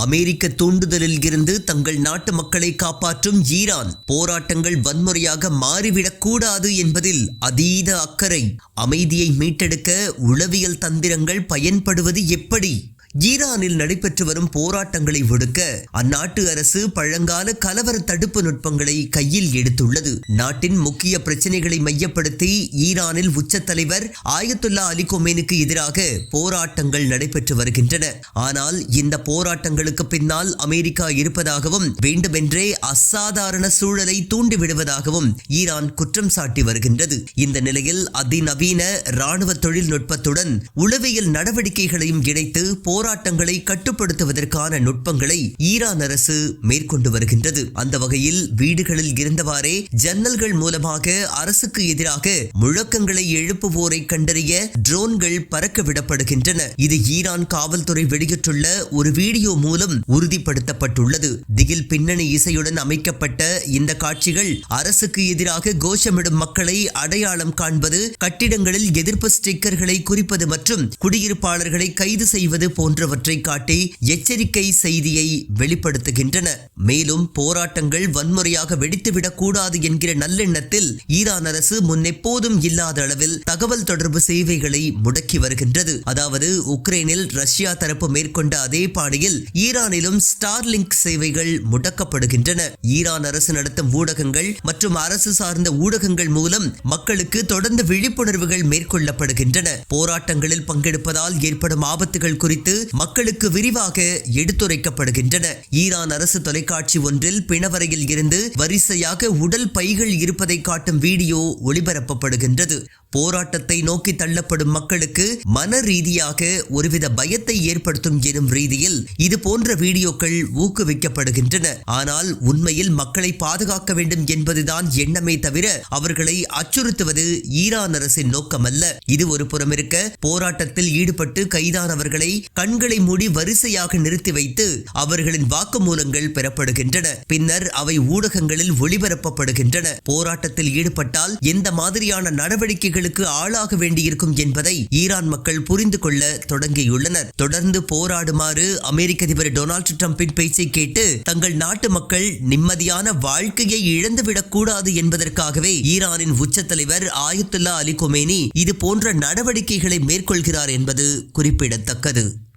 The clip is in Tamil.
அமெரிக்க தூண்டுதலில் இருந்து தங்கள் நாட்டு மக்களை காப்பாற்றும் ஈரான் போராட்டங்கள் வன்முறையாக மாறிவிடக் கூடாது என்பதில் அதீத அக்கறை. அமைதியை மீட்டெடுக்க உளவியல் தந்திரங்கள் பயன்படுவது எப்படி? ஈரானில் நடைபெற்று வரும் போராட்டங்களை ஒடுக்க அந்நாட்டு அரசு பழங்கால கலவர தடுப்பு நுட்பங்களை கையில் எடுத்துள்ளது. நாட்டின் முக்கிய பிரச்சனைகளை மையப்படுத்தி ஈரானில் உச்ச தலைவர் ஆயத்துல்லா அலி கொமேனுக்கு எதிராக போராட்டங்கள் நடைபெற்று வருகின்றன. ஆனால் இந்த போராட்டங்களுக்கு பின்னால் அமெரிக்கா இருப்பதாகவும் வேண்டுமென்றே அசாதாரண சூழலை தூண்டிவிடுவதாகவும் ஈரான் குற்றம் சாட்டி வருகின்றது. இந்த நிலையில் அதிநவீன ராணுவ தொழில்நுட்பத்துடன் உளவியல் நடவடிக்கைகளையும் இணைத்து போராட்டங்களை கட்டுப்படுத்துவதற்கான நுட்பங்களை ஈரான் அரசு மேற்கொண்டு வருகின்றது. அந்த வகையில் வீடுகளில் இருந்தவாறே ஜன்னல்கள் மூலமாக அரசுக்கு எதிராக முழக்கங்களை எழுப்புவோரை கண்டறிய ட்ரோன்கள் பறக்க விடப்படுகின்றன இது ஈரான் காவல்துறை வெளியிட்டுள்ள ஒரு வீடியோ மூலம் உறுதிப்படுத்தப்பட்டுள்ளது. திகில் பின்னணி இசையுடன் அமைக்கப்பட்ட இந்த காட்சிகள் அரசுக்கு எதிராக கோஷமிடும் மக்களை அடையாளம் காண்பது கட்டிடங்களில் எதிர்ப்பு ஸ்டிக்கர்களை குறிப்பது மற்றும் குடியிருப்பாளர்களை கைது செய்வது போன்ற போன்றவற்றை காட்டி எச்சரிக்கை செய்தியை வெளிப்படுத்துகின்றன. மேலும் போராட்டங்கள் வன்முறையாக வெடித்துவிடக் கூடாது என்கிற நல்லெண்ணத்தில் ஈரான் அரசு முன்னெப்போதும் இல்லாத அளவில் தகவல் தொடர்பு சேவைகளை முடக்கி வருகின்றது. அதாவது உக்ரைனில் ரஷ்யா தரப்பு மேற்கொண்ட அதே பாணியில் ஈரானிலும் ஸ்டார்லிங்க் சேவைகள் முடக்கப்படுகின்றன. ஈரான் அரசு நடத்தும் ஊடகங்கள் மற்றும் அரசு சார்ந்த ஊடகங்கள் மூலம் மக்களுக்கு தொடர்ந்து விழிப்புணர்வுகள் மேற்கொள்ளப்படுகின்றன. போராட்டங்களில் பங்கெடுப்பதால் ஏற்படும் ஆபத்துகள் குறித்து மக்களுக்கு விரிவாக எடுத்துரைக்கப்படுகின்றன. ஈரான் அரசு தொலைக்காட்சி ஒன்றில் பிணவரையில் இருந்து வரிசையாக உடல் பைகள் இருப்பதை காட்டும் வீடியோ ஒளிபரப்பப்படுகின்றது. போராட்டத்தை நோக்கி தள்ளப்படும் மக்களுக்கு மன ரீதியாக ஒருவித பயத்தை ஏற்படுத்தும் எனும் ரீதியில் இது போன்ற வீடியோக்கள் ஊக்குவிக்கப்படுகின்றன. ஆனால் உண்மையில் மக்களை பாதுகாக்க வேண்டும் என்பதுதான் எண்ணமே தவிர அவர்களை அச்சுறுத்துவது ஈரான் அரசின் நோக்கமல்ல. இது ஒரு புறம் இருக்க போராட்டத்தில் ஈடுபட்டு கைதானவர்களை கண்களை மூடி வரிசையாக நிறுத்தி வைத்து அவர்களின் வாக்குமூலங்கள் பெறப்படுகின்றன. பின்னர் அவை ஊடகங்களில் ஒளிபரப்பப்படுகின்றன. போராட்டத்தில் ஈடுபட்டால் எந்த மாதிரியான நடவடிக்கைகள் தாக்குதல்களுக்கு ஆளாக வேண்டியிருக்கும் என்பதை ஈரான் மக்கள் புரிந்து கொள்ள தொடங்கியுள்ளனர். தொடர்ந்து போராடுமாறு அமெரிக்க அதிபர் டொனால்டு டிரம்பின் பேச்சை கேட்டு தங்கள் நாட்டு மக்கள் நிம்மதியான வாழ்க்கையை இழந்துவிடக் கூடாது என்பதற்காகவே ஈரானின் உச்ச தலைவர் ஆயத்துல்லா அலி கொமேனி இது போன்ற நடவடிக்கைகளை மேற்கொள்கிறார் என்பது குறிப்பிடத்தக்கது.